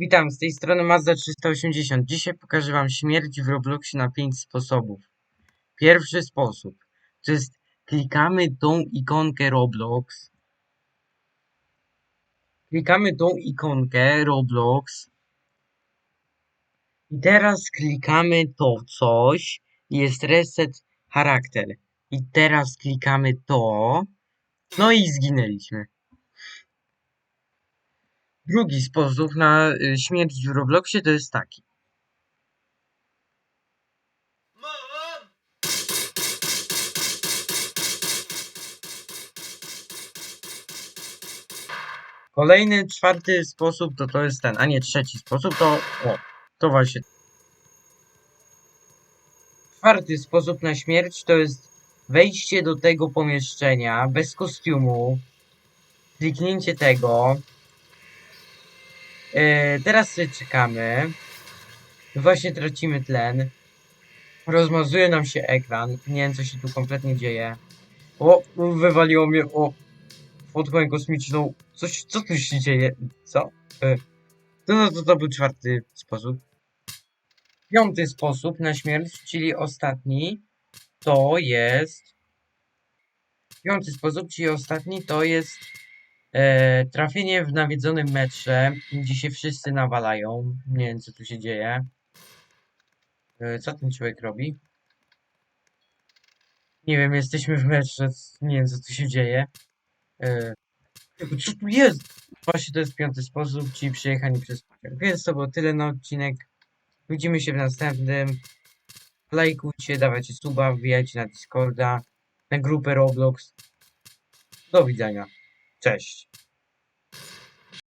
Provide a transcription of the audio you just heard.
Witam, z tej strony Mazda 380. Dzisiaj pokażę Wam śmierć w Robloxie na 5 sposobów. Pierwszy sposób to jest klikamy tą ikonkę Roblox. Klikamy tą ikonkę Roblox. I teraz klikamy to coś. Jest reset charakter. I teraz klikamy to. No i zginęliśmy. Drugi sposób na y, śmierć w Robloxie to jest taki. Kolejny, czwarty sposób to to jest ten, a nie trzeci sposób to o, to właśnie. Czwarty sposób na śmierć to jest wejście do tego pomieszczenia bez kostiumu, kliknięcie tego. E, teraz czekamy. Właśnie tracimy tlen. Rozmazuje nam się ekran. Nie wiem co się tu kompletnie dzieje. O, wywaliło mnie. O, fotkę kosmiczną. Coś, co tu się dzieje? Co? E, to, no, to, to był czwarty sposób. Piąty sposób na śmierć, czyli ostatni, to jest. Piąty sposób, czyli ostatni, to jest e, trafienie w nawiedzonym metrze, gdzie się wszyscy nawalają. Nie wiem, co tu się dzieje. E, co ten człowiek robi? Nie wiem, jesteśmy w metrze, nie wiem, co tu się dzieje. E, co tu jest? Właśnie to jest piąty sposób, czyli przejechanie przez. Więc to było tyle na odcinek. Widzimy się w następnym. Lajkujcie, dawajcie suba, wbijajcie na Discorda, na grupę Roblox. Do widzenia. Cześć.